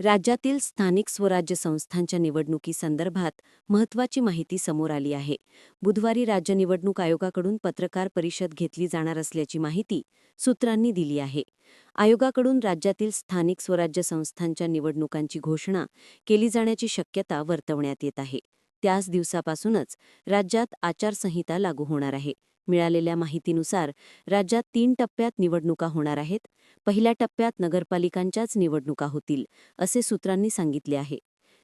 राज्यातील स्थानिक स्वराज्य संस्थांच्या निवडणुकीसंदर्भात महत्त्वाची माहिती समोर आली आहे. बुधवारी राज्य निवडणूक आयोगाकडून पत्रकार परिषद घेतली जाणार असल्याची माहिती सूत्रांनी दिली आहे. आयोगाकडून राज्यातील स्थानिक स्वराज्य संस्थांच्या निवडणुकांची घोषणा केली जाण्याची शक्यता वर्तवण्यात येत आहे. त्याच दिवसापासूनच राज्यात आचारसंहिता लागू होणार आहे. मिळालेल्या माहितीनुसार राज्यात तीन टप्प्यात निवडणुका होणार आहेत. पहिल्या टप्प्यात नगरपालिकांच्याच निवडणुका होतील असे सूत्रांनी सांगितले आहे.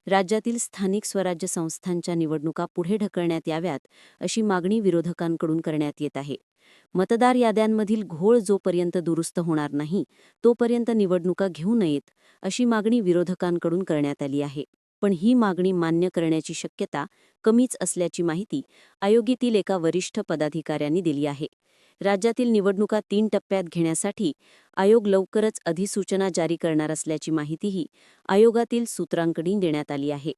राज्यातील स्थानिक स्वराज्य संस्थांच्या निवडणुका पुढे ढकलण्यात याव्यात अशी मागणी विरोधकांकडून करण्यात येत आहे. मतदार याद्यांमधील घोळ जोपर्यंत दुरुस्त होणार नाही तोपर्यंत निवडणुका घेऊ नयेत अशी मागणी विरोधकांकडून करण्यात आली आहे. पण ही मागणी मान्य करण्याची शक्यता कमीच असल्याची माहिती आयोगातील एका वरिष्ठ पदाधिकाऱ्यांनी दिली आहे. राज्यातील निवडणुका तीन टप्प्यात घेण्यासाठी आयोग लवकरच अधिसूचना जारी करणार असल्याची माहितीही आयोगातील सूत्रांकडून देण्यात आली आहे.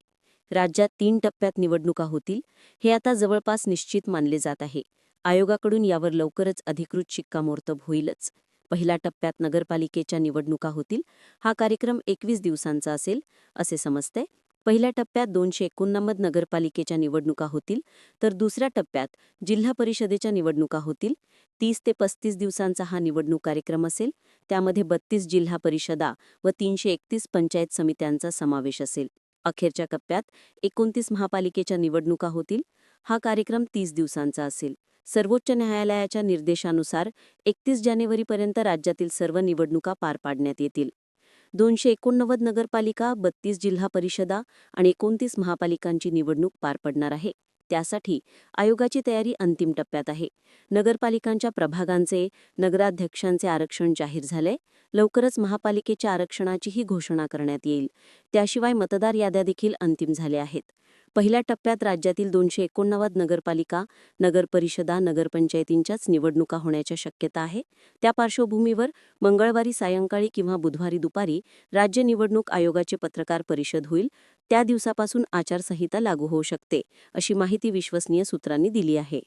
राज्यात तीन टप्प्यात निवडणुका होतील हे आता जवळपास निश्चित मानले जात आहे. आयोगाकडून यावर लवकरच अधिकृत शिक्कामोर्तब होईलच. पहिल्या टप्प्यात नगरपालिकेच्या निवडणुका होतील हा कार्यक्रम एकवीस दिवसांचा असेल असे समजते पहिल्या टप्प्यात दोनशे एकोणनव्वद नगरपालिकेच्या निवडणुका होतील तर दुसऱ्या टप्प्यात जिल्हा परिषदेच्या निवडणुका होतील. तीस ते पस्तीस दिवसांचा हा निवडणूक कार्यक्रम असेल. त्यामध्ये बत्तीस जिल्हा परिषदा व तीनशे एकतीस पंचायत समित्यांचा समावेश असेल. अखेरच्या टप्प्यात एकोणतीस महापालिकेच्या निवडणुका होतील. हा कार्यक्रम तीस दिवसांचा असेल. सर्वोच्च न्यायालयाच्या निर्देशानुसार एकतीस जानेवारीपर्यंत राज्यातील सर्व निवडणुका पार पाडण्यात येतील. दोनशे एकोणनव्वद नगरपालिका बत्तीस जिल्हा परिषदा आणि एकोणतीस महापालिकांची निवडणूक पार पडणार आहे. त्यासाठी आयोगाची तयारी अंतिम टप्प्यात आहे. नगरपालिकांच्या प्रभागांचे नगराध्यक्षांचे आरक्षण जाहीर झाले लवकरच महापालिकेच्या आरक्षणाचीही घोषणा करण्यात येईल. त्याशिवाय मतदार याद्या देखील अंतिम झाल्या आहेत. पहिल्या टप्प्यात राज्यातील दोनशे एकोणनव्वद नगरपालिका नगरपरिषदा नगरपंचायतींच्याच निवडणुका होण्याच्या शक्यता आहे. त्या पार्श्वभूमीवर मंगळवारी सायंकाळी किंवा बुधवारी दुपारी राज्य निवडणूक आयोगाची पत्रकार परिषद होईल. त्या दिवसापासून आचारसंहिता लागू होऊ शकते अशी माहिती विश्वसनीय सूत्रांनी दिली आहे.